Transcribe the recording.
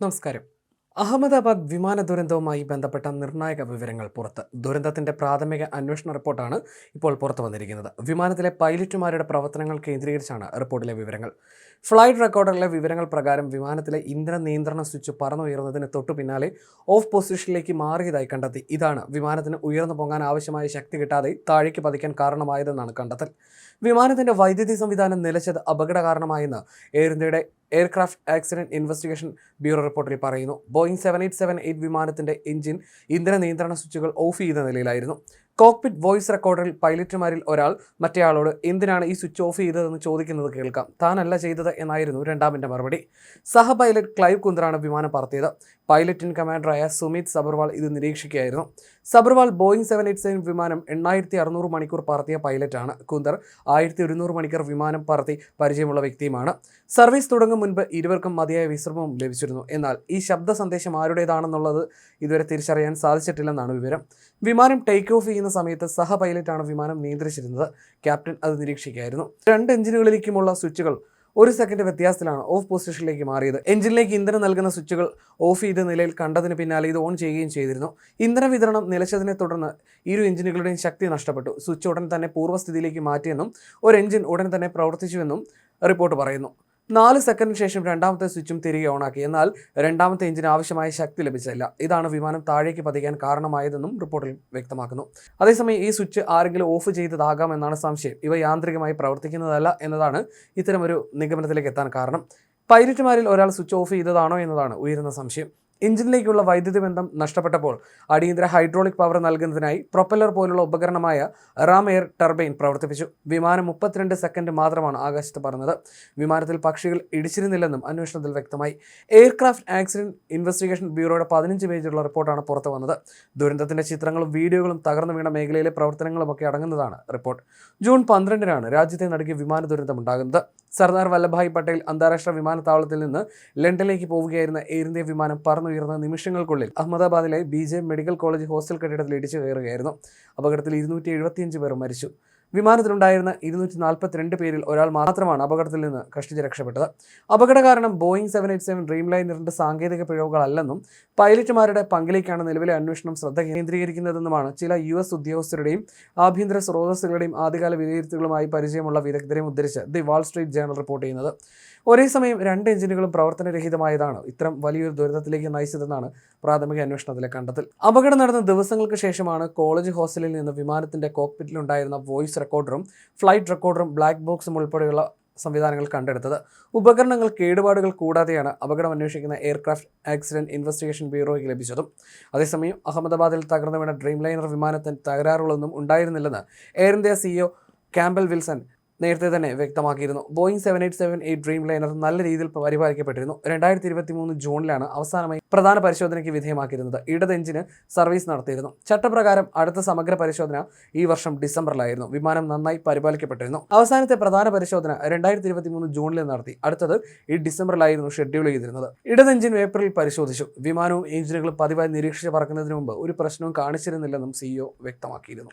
നമസ്കാരം. അഹമ്മദാബാദ് വിമാന ദുരന്തവുമായി ബന്ധപ്പെട്ട നിർണായക വിവരങ്ങൾ പുറത്ത്. ദുരന്തത്തിന്റെ പ്രാഥമിക അന്വേഷണ റിപ്പോർട്ടാണ് ഇപ്പോൾ പുറത്തു വന്നിരിക്കുന്നത്. വിമാനത്തിലെ പൈലറ്റുമാരുടെ പ്രവർത്തനങ്ങൾ കേന്ദ്രീകരിച്ചാണ് റിപ്പോർട്ടിലെ വിവരങ്ങൾ. ഫ്ലൈറ്റ് റെക്കോർഡറിലെ വിവരങ്ങൾ പ്രകാരം വിമാനത്തിലെ ഇന്ധന നിയന്ത്രണ സ്വിച്ച് പറന്നുയർന്നതിന് തൊട്ടു പിന്നാലെ ഓഫ് പൊസിഷനിലേക്ക് മാറിയതായി കണ്ടെത്തി. ഇതാണ് വിമാനത്തിന് ഉയർന്നു പൊങ്ങാൻ ആവശ്യമായ ശക്തി കിട്ടാതെ താഴേക്ക് പതിക്കാൻ കാരണമായതെന്നാണ് കണ്ടെത്തൽ. വിമാനത്തിന്റെ വൈദ്യുതി സംവിധാനം നിലച്ചത് അപകട കാരണമായെന്ന് എയർ ഇന്ത്യയുടെ എയർക്രാഫ്റ്റ് ആക്സിഡന്റ് ഇൻവെസ്റ്റിഗേഷൻ ബ്യൂറോ റിപ്പോർട്ടിൽ പറയുന്നു. Boeing seven eight seven eight വിമാനത്തിന്റെ എഞ്ചിൻ ഇന്ധന നിയന്ത്രണ സ്വിച്ചുകൾ ഓഫ് ചെയ്ത നിലയിലായിരുന്നു. കോക്പിറ്റ് വോയിസ് റെക്കോർഡറിൽ പൈലറ്റുമാരിൽ ഒരാൾ മറ്റേയാളോട് എന്തിനാണ് ഈ സ്വിച്ച് ഓഫ് ചെയ്തതെന്ന് ചോദിക്കുന്നത് കേൾക്കാം. താനല്ല ചെയ്തത് എന്നായിരുന്നു രണ്ടാമിന്റെ മറുപടി. സഹ പൈലറ്റ് ക്ലൈവ് കുന്ദ്രാണ് വിമാനം പറത്തിയത്. പൈലറ്റിൻ കമാൻഡറായ സുമിത് സബർവാൾ ഇത് നിരീക്ഷിക്കുകയായിരുന്നു. Sabharwal Boeing seven eight seven വിമാനം എണ്ണായിരത്തി അറുന്നൂറ് മണിക്കൂർ പറത്തിയ പൈലറ്റാണ് കുന്ദർ ആയിരത്തി ഒരുന്നൂറ് മണിക്കൂർ വിമാനം പറത്തി പരിചയമുള്ള വ്യക്തിയുമാണ്. സർവീസ് തുടങ്ങും മുൻപ് ഇരുവർക്കും മതിയായ വിശ്രമവും ലഭിച്ചിരുന്നു. എന്നാൽ ഈ ശബ്ദ സന്ദേശം ആരുടേതാണെന്നുള്ളത് ഇതുവരെ തിരിച്ചറിയാൻ സാധിച്ചിട്ടില്ലെന്നാണ് വിവരം. വിമാനം ടേക്ക് ഓഫ് ചെയ്യുന്ന സമയത്ത് സഹ പൈലറ്റാണ് വിമാനം നിയന്ത്രിച്ചിരുന്നത്. ക്യാപ്റ്റൻ അത് നിരീക്ഷിക്കുകയായിരുന്നു. രണ്ട് എഞ്ചിനുകളിലേക്കുമുള്ള സ്വിച്ചുകൾ ഒരു സെക്കൻഡ് വ്യത്യാസത്തിലാണ് ഓഫ് പൊസിഷനിലേക്ക് മാറിയത്. എഞ്ചിനിലേക്ക് ഇന്ധനം നൽകുന്ന സ്വിച്ചുകൾ ഓഫ് ചെയ്ത നിലയിൽ കണ്ടതിന് പിന്നാലെ ഇത് ഓൺ ചെയ്യുകയും ചെയ്തിരുന്നു. ഇന്ധന വിതരണം നിലച്ചതിനെ തുടർന്ന് ഇരു എഞ്ചിനുകളുടെയും ശക്തി നഷ്ടപ്പെട്ടു. സ്വിച്ച് ഉടൻ തന്നെ പൂർവസ്ഥിതിയിലേക്ക് മാറ്റിയെന്നും ഒരു എഞ്ചിൻ ഉടൻ തന്നെ പ്രവർത്തിച്ചുവെന്നും റിപ്പോർട്ട് പറയുന്നു. നാല് സെക്കൻഡിന് ശേഷം രണ്ടാമത്തെ സ്വിച്ചും തിരികെ ഓണാക്കി എന്നാൽ രണ്ടാമത്തെ എഞ്ചിന് ആവശ്യമായ ശക്തി ലഭിച്ചില്ല. ഇതാണ് വിമാനം താഴേക്ക് പതിക്കാൻ കാരണമായതെന്നും റിപ്പോർട്ടിൽ വ്യക്തമാക്കുന്നു. അതേസമയം ഈ സ്വിച്ച് ആരെങ്കിലും ഓഫ് ചെയ്തതാകാം എന്നാണ് സംശയം. ഇവ യാന്ത്രികമായി പ്രവർത്തിക്കുന്നതല്ല എന്നതാണ് ഇത്തരമൊരു നിഗമനത്തിലേക്ക് എത്താൻ കാരണം. പൈലറ്റുമാരിൽ ഒരാൾ സ്വിച്ച് ഓഫ് ചെയ്തതാണോ എന്നതാണ് ഉയരുന്ന സംശയം. എഞ്ചിനിലേക്കുള്ള വൈദ്യുതി ബന്ധം നഷ്ടപ്പെട്ടപ്പോൾ അടിയന്തര ഹൈഡ്രോളിക് പവർ നൽകുന്നതിനായി പ്രൊപ്പല്ലർ പോലുള്ള ഉപകരണമായ റാം എയർ ടർബൈൻ പ്രവർത്തിപ്പിച്ചു. വിമാനം മുപ്പത്തിരണ്ട് സെക്കൻഡ് മാത്രമാണ് ആകാശത്ത് പറന്നത്. വിമാനത്തിൽ പക്ഷികൾ ഇടിച്ചിരുന്നില്ലെന്നും അന്വേഷണത്തിൽ വ്യക്തമായി. എയർക്രാഫ്റ്റ് ആക്സിഡന്റ് ഇൻവെസ്റ്റിഗേഷൻ ബ്യൂറോയുടെ പതിനഞ്ച് പേജുള്ള റിപ്പോർട്ടാണ് പുറത്തു വന്നത്. ദുരന്തത്തിന്റെ ചിത്രങ്ങളും വീഡിയോകളും തകർന്നു വീണ മേഖലയിലെ പ്രവർത്തനങ്ങളുമൊക്കെ അടങ്ങുന്നതാണ് റിപ്പോർട്ട്. ജൂൺ പന്ത്രണ്ടിനാണ് രാജ്യത്തെ നടുക്കിയ വിമാന ദുരന്തം ഉണ്ടാകുന്നത് സർദാർ വല്ലഭായ് പട്ടേൽ അന്താരാഷ്ട്ര വിമാനത്താവളത്തിൽ നിന്ന് ലണ്ടനിലേക്ക് പോവുകയായിരുന്ന എയർ ഇന്ത്യ വിമാനം പറന്നുയർന്ന നിമിഷങ്ങൾക്കുള്ളിൽ അഹമ്മദാബാദിലെ ബി മെഡിക്കൽ കോളേജ് ഹോസ്റ്റൽ കെട്ടിടത്തിൽ ഇടിച്ചു കയറുകയായിരുന്നു. അപകടത്തിൽ ഇരുന്നൂറ്റി പേർ മരിച്ചു. വിമാനത്തിലുണ്ടായിരുന്ന ഇരുന്നൂറ്റി നാൽപ്പത്തിരണ്ട് പേരിൽ ഒരാൾ മാത്രമാണ് അപകടത്തിൽ നിന്ന് കഷ്ടിച്ച് രക്ഷപ്പെട്ടത്. അപകട കാരണം Boeing seven eight seven dream ലൈനറിന്റെ സാങ്കേതിക പിഴവുകളല്ലെന്നും പൈലറ്റുമാരുടെ പങ്കിലേക്കാണ് നിലവിലെ അന്വേഷണം ശ്രദ്ധ കേന്ദ്രീകരിക്കുന്നതെന്നുമാണ് ചില യു എസ് ഉദ്യോഗസ്ഥരുടെയും ആഭ്യന്തര സ്രോതസ്സുകളുടെയും ആദ്യകാല വിലയിരുത്തലുകളുമായി പരിചയമുള്ള വിദഗ്ധരെയും ഉദ്ധരിച്ച് the Wall Street Journal report ചെയ്യുന്നത്. ഒരേ സമയം രണ്ട് എഞ്ചിനുകളും പ്രവർത്തനരഹിതമായതാണ്. ഇത്തരം വലിയൊരു ദുരന്തത്തിലേക്ക് നയിച്ചതെന്നാണ് പ്രാഥമിക അന്വേഷണത്തിലെ കണ്ടെത്തൽ. അപകടം നടന്ന ദിവസങ്ങൾക്ക് ശേഷമാണ് കോളേജ് ഹോസ്റ്റലിൽ നിന്ന് വിമാനത്തിന്റെ കോക്പിറ്റിലുണ്ടായിരുന്ന വോയിസ് റെക്കോർഡറും ഫ്ലൈറ്റ് റെക്കോർഡറും ബ്ലാക്ക് ബോക്സും ഉൾപ്പെടെയുള്ള സംവിധാനങ്ങൾ കണ്ടെടുത്തത്. ഉപകരണങ്ങൾ കേടുപാടുകൾ കൂടാതെയാണ് അപകടം അന്വേഷിക്കുന്ന എയർക്രാഫ്റ്റ് ആക്സിഡന്റ് ഇൻവെസ്റ്റിഗേഷൻ ബ്യൂറോയ്ക്ക് ലഭിച്ചതും. അതേസമയം അഹമ്മദാബാദിൽ തകർന്നു വീണ ഡ്രീം ലൈനർ വിമാനത്തിന് തകരാറുകളൊന്നും ഉണ്ടായിരുന്നില്ലെന്ന് Air India CEO Campbell Wilson നേരത്തെ തന്നെ വ്യക്തമാക്കിയിരുന്നു. Boeing seven eight seven eight Dreamliner നല്ല രീതിയിൽ പരിപാലിക്കപ്പെട്ടിരുന്നു. രണ്ടായിരത്തി ഇരുപത്തി മൂന്ന് ജൂണിലാണ് അവസാനമായി പ്രധാന പരിശോധനയ്ക്ക് വിധേയമാക്കിയിരുന്നത്. ഇടത് എഞ്ചിന് സർവീസ് നടത്തിയിരുന്നു. ചട്ടപ്രകാരം അടുത്ത സമഗ്ര പരിശോധന ഈ വർഷം ഡിസംബറിലായിരുന്നു. വിമാനം നന്നായി പരിപാലിക്കപ്പെട്ടിരുന്നു. അവസാനത്തെ പ്രധാന പരിശോധന രണ്ടായിരത്തി ഇരുപത്തി മൂന്ന് ജൂണിൽ നടത്തി. അടുത്തത് ഈ ഡിസംബറിലായിരുന്നു ഷെഡ്യൂൾ ചെയ്തിരുന്നത്. ഇടത് എഞ്ചിൻ ഏപ്രിൽ പരിശോധിച്ചു. വിമാനവും എഞ്ചിനുകളും പതിവായി നിരീക്ഷിച്ച് പറക്കുന്നതിന് മുമ്പ് ഒരു പ്രശ്നവും കാണിച്ചിരുന്നില്ലെന്നും സിഇഒ വ്യക്തമാക്കിയിരുന്നു.